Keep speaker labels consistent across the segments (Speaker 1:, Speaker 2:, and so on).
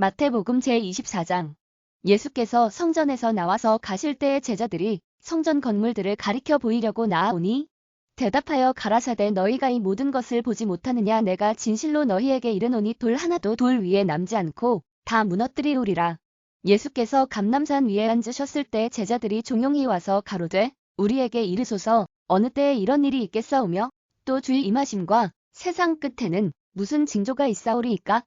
Speaker 1: 마태복음 제24장 예수께서 성전에서 나와서 가실 때에 제자들이 성전 건물들을 가리켜 보이려고 나아오니 대답하여 가라사대 너희가 이 모든 것을 보지 못하느냐 내가 진실로 너희에게 이르노니 돌 하나도 돌 위에 남지 않고 다 무너뜨리우리라. 예수께서 감남산 위에 앉으셨을 때 제자들이 종용이 와서 가로되 우리에게 이르소서 어느 때에 이런 일이 있겠사오며 또 주의 임하심과 세상 끝에는 무슨 징조가 있사오리이까?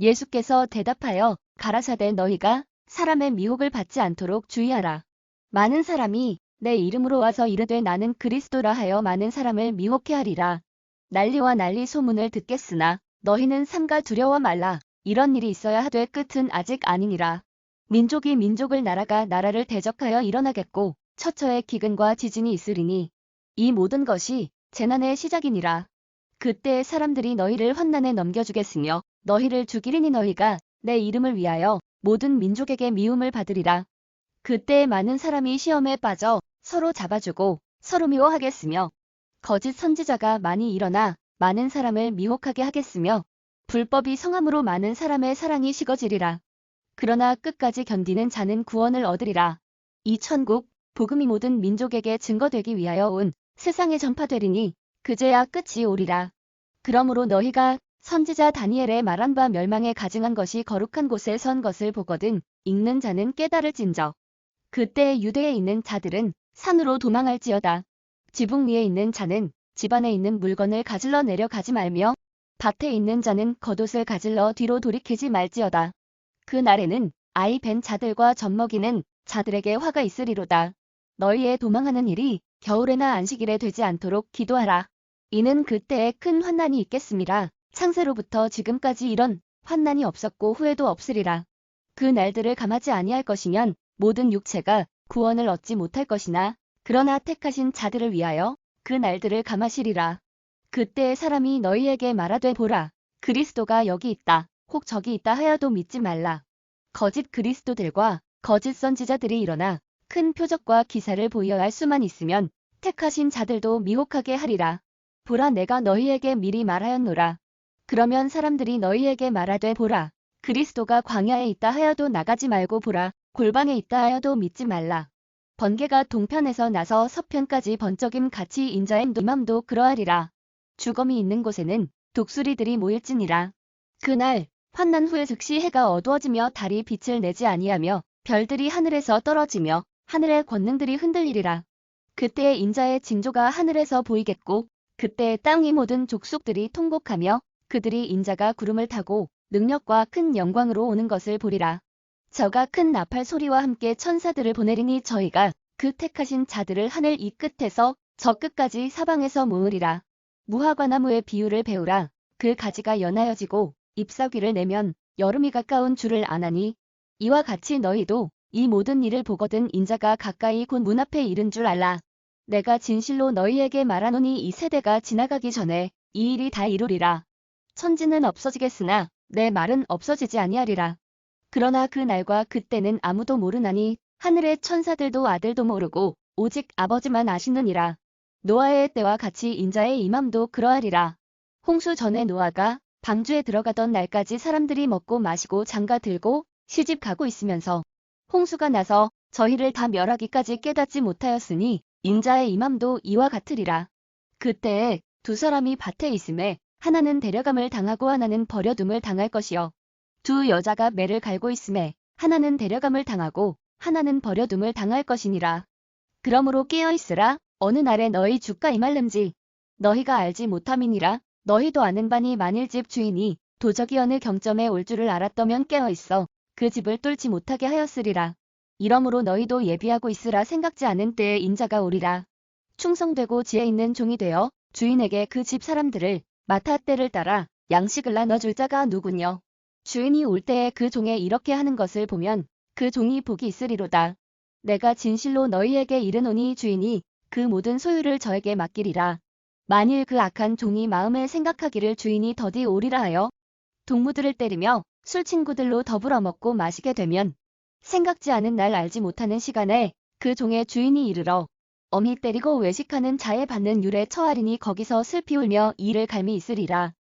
Speaker 1: 예수께서 대답하여 가라사대 너희가 사람의 미혹을 받지 않도록 주의하라. 많은 사람이 내 이름으로 와서 이르되 나는 그리스도라 하여 많은 사람을 미혹해 하리라. 난리와 난리 소문을 듣겠으나 너희는 삼가 두려워 말라. 이런 일이 있어야 하되 끝은 아직 아니니라. 민족이 민족을 나라가 나라를 대적하여 일어나겠고 처처에 기근과 지진이 있으리니 이 모든 것이 재난의 시작이니라. 그때 사람들이 너희를 환난에 넘겨주겠으며 너희를 죽이리니 너희가 내 이름을 위하여 모든 민족에게 미움을 받으리라. 그때 많은 사람이 시험에 빠져 서로 잡아주고 서로 미워하겠으며 거짓 선지자가 많이 일어나 많은 사람을 미혹하게 하겠으며 불법이 성함으로 많은 사람의 사랑이 식어지리라. 그러나 끝까지 견디는 자는 구원을 얻으리라. 이 천국 복음이 모든 민족에게 증거되기 위하여 온 세상에 전파되리니 그제야 끝이 오리라. 그러므로 너희가 선지자 다니엘의 말한 바 멸망에 가증한 것이 거룩한 곳에 선 것을 보거든 읽는 자는 깨달을진저. 그때 유대에 있는 자들은 산으로 도망할지어다. 지붕 위에 있는 자는 집안에 있는 물건을 가질러 내려가지 말며 밭에 있는 자는 겉옷을 가질러 뒤로 돌이키지 말지어다. 그 날에는 아이 벤 자들과 젖먹이는 자들에게 화가 있으리로다. 너희의 도망하는 일이 겨울에나 안식일에 되지 않도록 기도하라. 이는 그때에 큰 환난이 있겠습니다. 창세로부터 지금까지 이런 환난이 없었고 후에도 없으리라. 그 날들을 감하지 아니할 것이면 모든 육체가 구원을 얻지 못할 것이나 그러나 택하신 자들을 위하여 그 날들을 감하시리라. 그때 사람이 너희에게 말하되 보라. 그리스도가 여기 있다. 혹 저기 있다 하여도 믿지 말라. 거짓 그리스도들과 거짓 선지자들이 일어나 큰 표적과 기사를 보여야 할 수만 있으면 택하신 자들도 미혹하게 하리라. 보라 내가 너희에게 미리 말하였노라. 그러면 사람들이 너희에게 말하되 보라. 그리스도가 광야에 있다 하여도 나가지 말고 보라. 골방에 있다 하여도 믿지 말라. 번개가 동편에서 나서 서편까지 번쩍임 같이 인자의 노맘도 그러하리라. 주검이 있는 곳에는 독수리들이 모일지니라. 그날 환난 후에 즉시 해가 어두워지며 달이 빛을 내지 아니하며 별들이 하늘에서 떨어지며 하늘의 권능들이 흔들리리라. 그때의 인자의 징조가 하늘에서 보이겠고 그때 땅의 모든 족속들이 통곡하며 그들이 인자가 구름을 타고 능력과 큰 영광으로 오는 것을 보리라. 저가 큰 나팔 소리와 함께 천사들을 보내리니 저희가 그 택하신 자들을 하늘 이 끝에서 저 끝까지 사방에서 모으리라. 무화과나무의 비유를 배우라. 그 가지가 연하여지고 잎사귀를 내면 여름이 가까운 줄을 아나니 이와 같이 너희도 이 모든 일을 보거든 인자가 가까이 곧 문 앞에 이른 줄 알라. 내가 진실로 너희에게 말하노니 이 세대가 지나가기 전에 이 일이 다 이루리라. 천지는 없어지겠으나 내 말은 없어지지 아니하리라. 그러나 그 날과 그때는 아무도 모르나니 하늘의 천사들도 아들도 모르고 오직 아버지만 아시느니라. 노아의 때와 같이 인자의 임함도 그러하리라. 홍수 전에 노아가 방주에 들어가던 날까지 사람들이 먹고 마시고 장가 들고 시집 가고 있으면서 홍수가 나서 저희를 다 멸하기까지 깨닫지 못하였으니 인자의 임함도 이와 같으리라. 그때에 두 사람이 밭에 있음에 하나는 데려감을 당하고 하나는 버려둠을 당할 것이요. 두 여자가 매를 갈고 있음에 하나는 데려감을 당하고 하나는 버려둠을 당할 것이니라. 그러므로 깨어 있으라. 어느 날에 너희 주가 임할는지 너희가 알지 못함이니라. 너희도 아는 바니 만일 집 주인이 도적이 어느 경점에 올 줄을 알았더면 깨어 있어 그 집을 뚫지 못하게 하였으리라. 이러므로 너희도 예비하고 있으라 생각지 않은 때에 인자가 오리라. 충성되고 지혜 있는 종이 되어 주인에게 그 집 사람들을 마타 때를 따라 양식을 나눠줄 자가 누구뇨. 주인이 올 때에 그 종에 이렇게 하는 것을 보면 그 종이 복이 있으리로다. 내가 진실로 너희에게 이르노니 주인이 그 모든 소유를 저에게 맡기리라. 만일 그 악한 종이 마음에 생각하기를 주인이 더디 오리라 하여 동무들을 때리며 술 친구들로 더불어 먹고 마시게 되면 생각지 않은 날 알지 못하는 시간에 그 종의 주인이 이르러 어미 때리고 외식하는 자에 받는 율에 처하리니 거기서 슬피 울며 이를 갈미 있으리라.